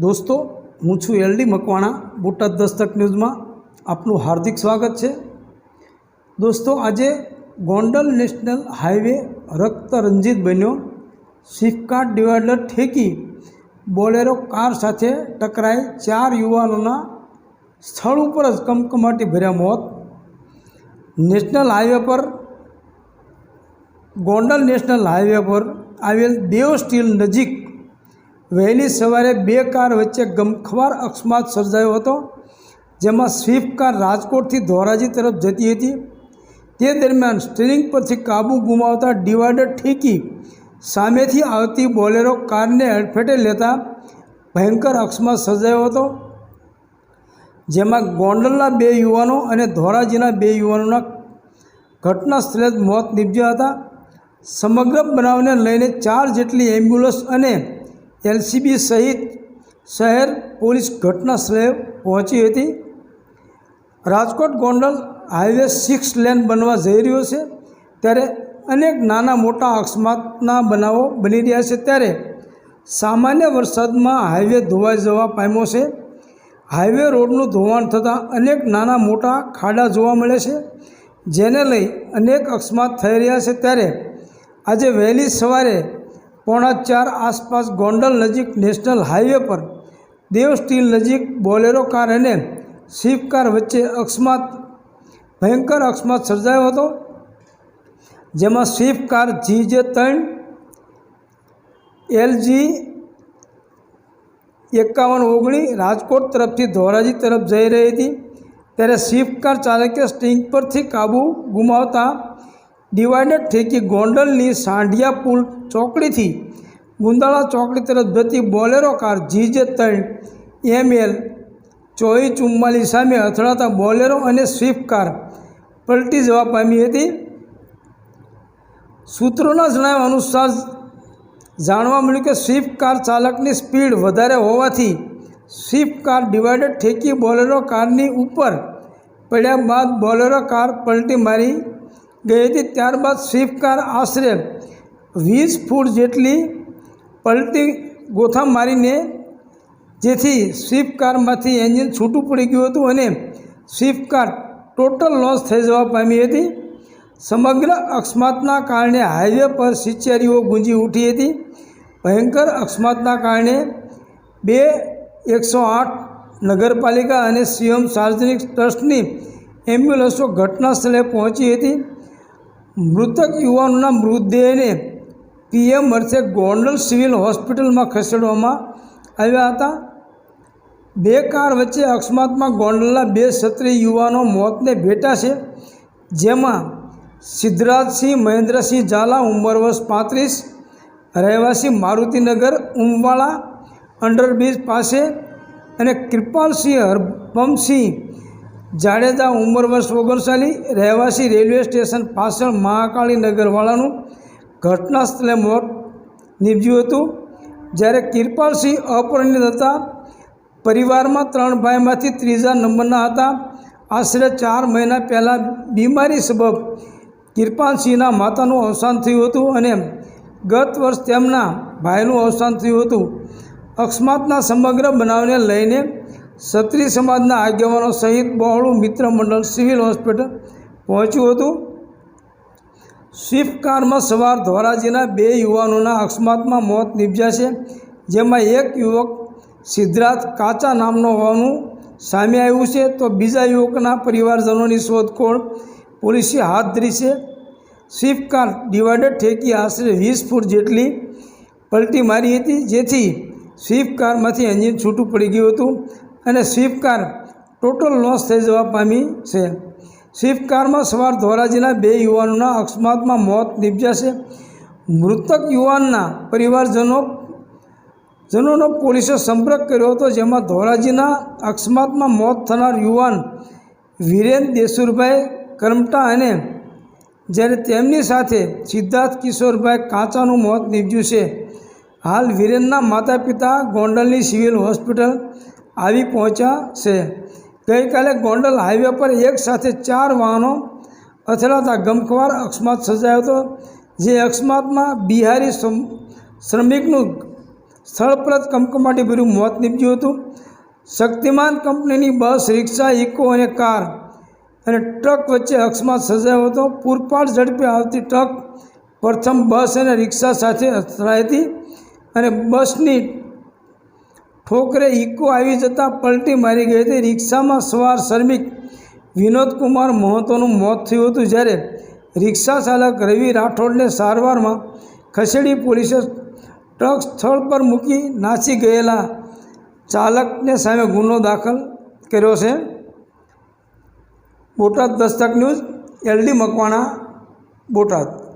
દોસ્તો, હું છું એલડી મકવાણા, બોટાદ દસ્તક ન્યૂઝમાં આપનું હાર્દિક સ્વાગત છે. દોસ્તો, આજે ગોંડલ નેશનલ હાઈવે રક્ત રંજિત બન્યો. સ્વિફ્ટકાર્ટ ડિવાઈડર ઠેકી બોલેરો કાર સાથે ટકરાઈ ચાર યુવાનોના સ્થળ ઉપર જ કમકમાટી ભર્યા મોત. નેશનલ હાઈવે પર, ગોંડલ નેશનલ હાઈવે પર આવેલ દેવ સ્ટીલ નજીક વહેલી સવારે બે કાર વચ્ચે ગમખવાર અકસ્માત સર્જાયો હતો, જેમાં સ્વિફ્ટ કાર રાજકોટથી ધોરાજી તરફ જતી હતી. તે દરમિયાન સ્ટીરિંગ પરથી કાબુ ગુમાવતા ડિવાઈડર ઠેકી સામેથી આવતી બોલેરો કારને હડફેટે લેતા ભયંકર અકસ્માત સર્જાયો હતો, જેમાં ગોંડલના બે યુવાનો અને ધોરાજીના બે યુવાનોના ઘટના સ્થળે મોત નીપજ્યા હતા. સમગ્ર બનાવને લઈને ચાર જેટલી એમ્બ્યુલન્સ અને એલસીબી સહિત શહેર પોલીસ ઘટના સ્થળે પહોંચી હતી. Rajkot Gondal highway six lane બનવા જઈ રહ્યો છે. ત્યારે અનેક નાના મોટા અકસ્માતના બનાવો બની રહ્યા છે. ત્યારે સામાન્ય વરસાદમાં હાઈવે ધોવાઈ જવા પામ્યો છે. હાઈવે રોડનું ધોવાણ થતાં અનેક નાના મોટા ખાડા જોવા મળે છે, જેને લઈ અનેક અકસ્માત થઈ રહ્યા છે. ત્યારે આજે વહેલી સવારે પોણા ચાર આસપાસ ગોંડલ નજીક નેશનલ હાઈવે પર દેવ સ્ટીલ નજીક બોલેરો કાર અને સ્વિફ્ટ કાર વચ્ચે અકસ્માત, ભયંકર અકસ્માત સર્જાયો હતો. જેમાં સ્વિફ્ટ કાર જી જે ત્રણ, એલજી એકાવન ઓગણી રાજકોટ તરફથી ધોરાજી તરફ જઈ રહી હતી. ત્યારે સ્વિફ્ટ કાર ચાલકે સ્ટિંગ પરથી કાબુ ગુમાવતા ડિવાઈડર ઠેકી ગોંડલની સાંઢિયા પુલ ચોકડીથી ગુંદાળા ચોકડી તરફ જતી બોલેરો કાર જી જે ત્રણ એમએલ ચોવીસ ચુમ્માલીસ સામે અથડાતા બોલેરો અને સ્વિફ્ટ કાર પલટી જવા પામી હતી. સૂત્રોના જણાવ્યા અનુસાર જાણવા મળ્યું કે સ્વિફ્ટ કાર ચાલકની સ્પીડ વધારે હોવાથી સ્વિફ્ટ કાર ડિવાઈડર ઠેકી બોલેરો કારની ઉપર પડ્યા બાદ બોલેરો કાર પલટી મારી ગઈ હતી ત્યારબાદ સ્વિફ્ટ કાર આશરે વીસ ફૂટ જેટલી પલટી ગોથા મારીને જેથી સ્વિફ્ટ કારમાંથી એન્જિન છૂટું પડી ગયું હતું અને સ્વિફ્ટ કાર ટોટલ લોસ થઈ જવા પામી હતી. સમગ્ર અકસ્માતના કારણે હાઈવે પર સિચેરીઓ ગુંજી ઉઠી હતી. ભયંકર અકસ્માતના કારણે બે એકસો આઠ નગરપાલિકા અને સીએમ સાર્વજનિક ટ્રસ્ટની એમ્બ્યુલન્સો ઘટના સ્થળે પહોંચી હતી. મૃતક યુવાનોના મૃતદેહને પીએમ અર્થે ગોંડલ સિવિલ હોસ્પિટલમાં ખસેડવામાં આવ્યા હતા. બે કાર વચ્ચે અકસ્માતમાં ગોંડલના બે ક્ષત્રિય યુવાનો મોતને ભેટા છે, જેમાં સિદ્ધરાજસિંહ, મહેન્દ્રસિંહ ઝાલા, ઉંમર વર્ષ પાંત્રીસ, રહેવાસી મારુતિનગર, ઉમવાળા, અંડરબ્રિજ પાસે અને કૃપાલસિંહ હરભમસિંહ જાડેજા ઉંમર વર્ષ ઓગણસાલી રહેવાસી રેલવે સ્ટેશન પાછળ મહાકાળી નગરવાળાનું ઘટના સ્થળે મોત નીપજ્યું હતું. જ્યારે કિરપાલસિંહ અપરિણિત હતા, પરિવારમાં ત્રણ ભાઈમાંથી ત્રીજા નંબરના હતા. આશરે ચાર મહિના પહેલાં બીમારી સબબ કિરપાલસિંહના માતાનું અવસાન થયું હતું અને ગત વર્ષ તેમના ભાઈનું અવસાન થયું હતું. અકસ્માતના સમગ્ર બનાવને લઈને ક્ષત્રિય સમાજના આગેવાનો સહિત બહોળું મિત્ર મંડળ સિવિલ હોસ્પિટલ પહોંચ્યું હતું. સ્વિફ્ટ કારમાં સવાર ધોરાજીના બે યુવાનોના અકસ્માતમાં મોત નીપજ્યા છે. જેમાં એક યુવક સિદ્ધાર્થ કાચા નામનો હોવાનું સામે આવ્યું છે. તો બીજા યુવકના પરિવારજનોની શોધખોળ પોલીસે હાથ ધરી છે. સ્વિફ્ટ કાર ડિવાઈડર ઠેકી આશરે વીસ ફૂટ જેટલી પલટી મારી હતી, જેથી સ્વિફ્ટ કારમાંથી એન્જિન છૂટું પડી ગયું હતું. અને સ્વિફ્ટ કાર ટોટલ લોસ થઈ જવા પામી છે. સ્વિફ્ટ કારમાં સવાર ધોરાજીના બે યુવાનોના અકસ્માતમાં મોત નીપજ્યા છે. મૃતક યુવાનના પરિવારજનો, જનોનો પોલીસે સંપર્ક કર્યો હતો, જેમાં ધોરાજીના અકસ્માતમાં મોત થનાર યુવાન વિરેન દેસુરભાઈ કરમટા અને જ્યારે તેમની સાથે સિદ્ધાર્થ કિશોરભાઈ કાંચાનું મોત નીપજ્યું છે. હાલ વિરેનના માતા પિતા ગોંડલની સિવિલ હોસ્પિટલ આવી પહોંચ્યા છે. ગઈકાલે ગોંડલ હાઈવે પર એક સાથે ચાર વાહનો અથડાતા ગમખવાર અકસ્માત સર્જાયો હતો, જે અકસ્માતમાં બિહારી શ્રમિકનું સ્થળ પર જ મોત નીપજ્યું હતું. શક્તિમાન કંપનીની બસ, રિક્ષા, ઇકો અને કાર અને ટ્રક વચ્ચે અકસ્માત સર્જાયો હતો. પૂરપાટ ઝડપે આવતી ટ્રક પ્રથમ બસ અને રિક્ષા સાથે અથડાઈ હતી અને બસની ઠોકરે ઇકો આવી જતાં પલટી મારી ગઈ હતી. રિક્ષામાં સવાર શ્રમિક વિનોદકુમાર મહતોનું મોત થયું હતું જ્યારે રિક્ષા ચાલક રવિ રાઠોડને સારવારમાં ખસેડી પોલીસે ટ્રક સ્થળ પર મૂકી નાસી ગયેલા ચાલકને સામે ગુનો દાખલ કર્યો છે. Botad Dastak news, L D Makwana, Botad.